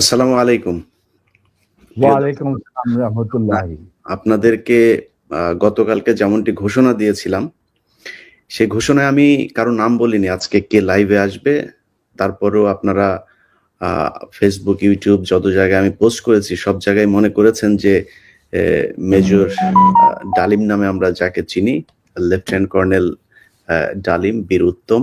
আসসালামু আলাইকুম। ওয়ালাইকুম আসসালাম রহমতুল্লাহি। আপনাদেরকে গতকালকে যেমনটি ঘোষণা দিয়েছিলাম সেই ঘোষণায় আমি কারও নাম বলিনি আজকে কে লাইভে আসবে তারপরেও আপনারা ফেসবুক ইউটিউব যত জায়গায় আমি পোস্ট করেছি সব জায়গায় মনে করেছেন যে মেজর ডালিম নামে আমরা যাকে চিনি লেফটেন্যান্ট কর্নেল ডালিম বীর উত্তম।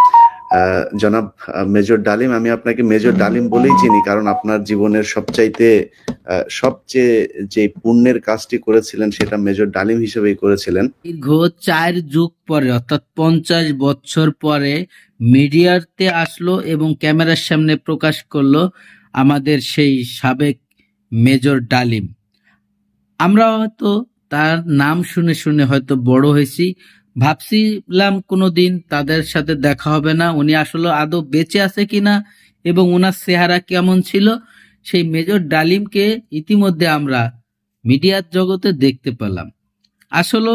জনাব মেজর ডালিম, আমি আপনাকে মেজর ডালিম বলেই চিনি, কারণ আপনার জীবনের সবচাইতে সবচেয়ে যে পুণ্যের কাজটি করেছিলেন, সেটা মেজর ডালিম হিসেবেই করেছিলেন। দীর্ঘ চার যুগ পরে, অর্থাৎ পঞ্চাশ বছর পরে, মিডিয়াতে আসলো এবং ক্যামেরার সামনে প্রকাশ করল আমাদের সেই সাবেক মেজর ডালিম। আমরা হয়তো তার নাম শুনে শুনে হয়তো বড় হয়েছি ভাবছিলাম কোনোদিন তাদের সাথে দেখা হবে না। উনি আসলে আদৌ বেঁচে আছে কিনা এবং ওনার চেহারা কেমন ছিল, সেই মেজর ডালিমকে ইতিমধ্যে আমরা মিডিয়ার জগতে দেখতে পেলাম। আসলে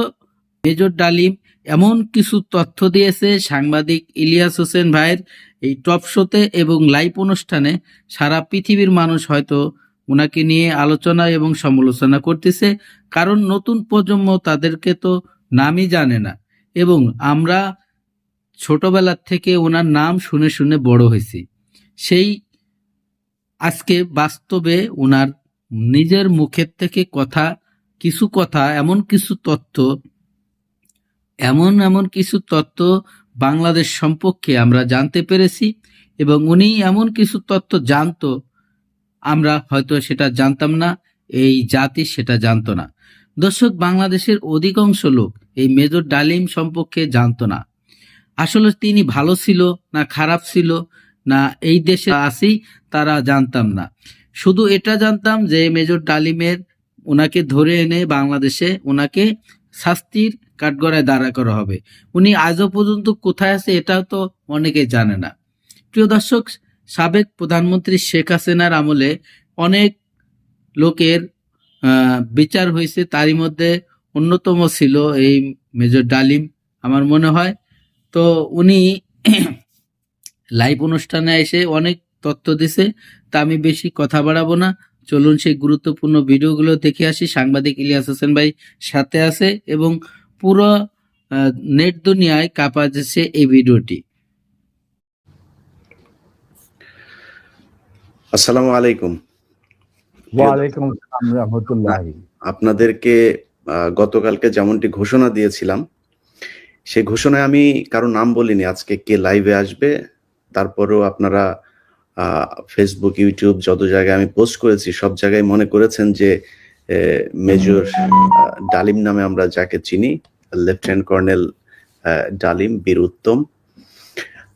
মেজর ডালিম এমন কিছু তথ্য দিয়েছে, সাংবাদিক ইলিয়াস হোসেন ভাইয়ের এই টপ শোতে এবং লাইভ অনুষ্ঠানে সারা পৃথিবীর মানুষ হয়তো ওনাকে নিয়ে আলোচনা এবং সমালোচনা করতেছে, কারণ নতুন প্রজন্ম তাদেরকে তো নামই জানে না। এবং আমরা ছোটবেলার থেকে ওনার নাম শুনে শুনে বড় হয়েছি। সেই আজকে বাস্তবে ওনার নিজের মুখের থেকে কথা, কিছু কথা, এমন কিছু তথ্য এমন এমন কিছু তথ্য বাংলাদেশ সম্পর্কে আমরা জানতে পেরেছি এবং উনি এমন কিছু তথ্য জানতো, আমরা হয়তো সেটা জানতাম না, এই জাতি সেটা জানতো না। দর্শক, বাংলাদেশের অধিকাংশ লোক এই মেজর ডালিম সম্পর্কে জানতো না। আসলে তিনি ভালো ছিল না খারাপ ছিল না এই দেশে আসি তারা জানতাম না। শুধু এটা জানতাম যে মেজর ডালিমের ওনাকে ধরে এনে বাংলাদেশে ওনাকে শাস্তির কাঠগড়ায় দাঁড়া করা হবে। উনি আজও পর্যন্ত কোথায় আছে এটাও তো অনেকে জানে না। প্রিয় দর্শক, সাবেক প্রধানমন্ত্রী শেখ হাসিনার আমলে অনেক লোকের বিচার হয়েছে। তারই মধ্যে অন্যতম ছিল এই মেজর ডালিম আমার মনে হয়। তো উনি লাইভ অনুষ্ঠানে এসে অনেক তথ্য দিছে তা আমি বেশি কথা বাড়াবো না। চলুন সেই গুরুত্বপূর্ণ ভিডিওগুলো দেখে আসি। সাংবাদিক ইলিয়াস হোসেন ভাই সাথে আছে এবং পুরো আহ, নেট দুনিয়ায় কাপা যাচ্ছে এই ভিডিওটি। আসসালামু আলাইকুম। ওয়ালাইকুম আসসালাম রহমতুল্লাহি। আপনাদেরকে গতকালকে যেমনটি ঘোষণা দিয়েছিলাম, সেই ঘোষণায় আমি কারও নাম বলিনি। আজকে কে লাইভে আসবে, তারপরেও আপনারা ফেসবুক ইউটিউব যত জায়গায় আমি পোস্ট করেছি, সব জায়গায় মনে করেছেন যে মেজর ডালিম নামে আমরা যাকে চিনি লেফটেন্যান্ট কর্নেল ডালিম বীর উত্তম।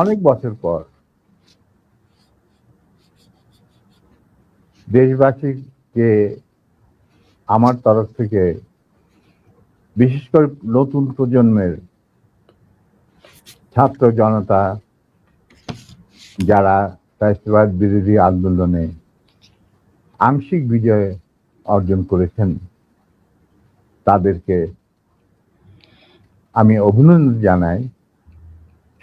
অনেক বছর পর দেশবাসীকে আমার তরফ থেকে, বিশেষ করে নতুন প্রজন্মের ছাত্র জনতা, যারা ফ্যাসিবাদ বিরোধী আন্দোলনে আংশিক বিজয় অর্জন করেছেন, তাদেরকে আমি অভিনন্দন জানাই।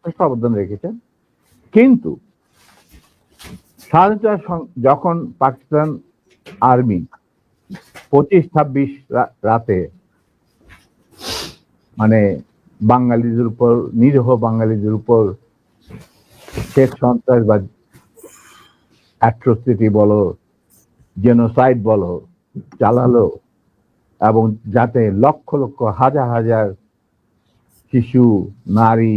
যথেষ্ট অবদান রেখেছেন। কিন্তু স্বাধীনতা যখন পাকিস্তান আর্মি পঁচিশ ছাব্বিশ রাতে মানে বাঙালিদের উপর, নিরীহ বাঙালিদের উপর শেখ সন্ত্রাস বা অ্যাট্রোসিটি বলো, জেনোসাইড বলো চালালো এবং যাতে লক্ষ লক্ষ হাজার হাজার শিশু, নারী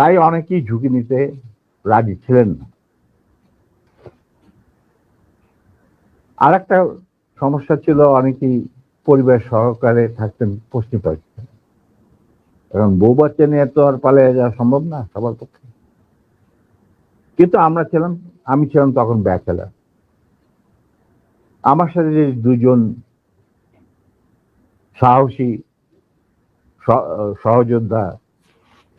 তাই অনেকেই ঝুঁকি নিতে রাজি ছিলেন না। আর একটা সমস্যা ছিল, অনেকেই পরিবার সহকারে থাকতেন পশ্চিম পাকিস্তান। এখন বউ বাচ্চা নিয়ে তো আর পালিয়ে যাওয়া সম্ভব না সবার পক্ষে। কিন্তু আমরা ছিলাম, আমি ছিলাম তখন ব্যাচেলার। আমার সাথে যে দুজন সাহসী সহযোদ্ধা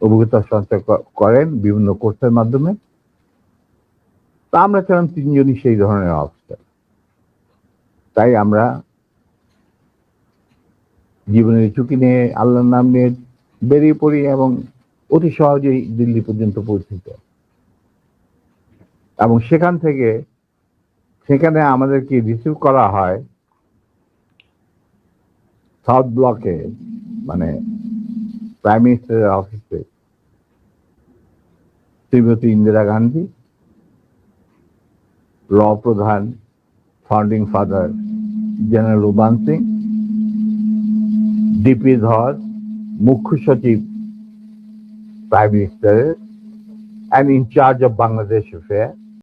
অভিজ্ঞতা সঞ্চয় করেন বিভিন্ন কোর্সের মাধ্যমে। তা আমরা ছিলাম তিনজনই সেই ধরনের অবস্থা তাই আমরা জীবনের ঝুঁকি নিয়ে আল্লাহর নাম নিয়ে বেরিয়ে পড়ি এবং অতি সহজেই দিল্লি পর্যন্ত পৌঁছিত এবং সেখান থেকে, সেখানে আমাদেরকে রিসিভ করা হয় সাউথ ব্লকে মানে প্রাইম মিনিস্টারের অফিসে শ্রীমতী ইন্দিরা গান্ধী র প্রধান founding father general Ruban Singh DP Dhar মুখ্য সচিব প্রাইম মিনিস্টারের in charge of Bangladesh affairs.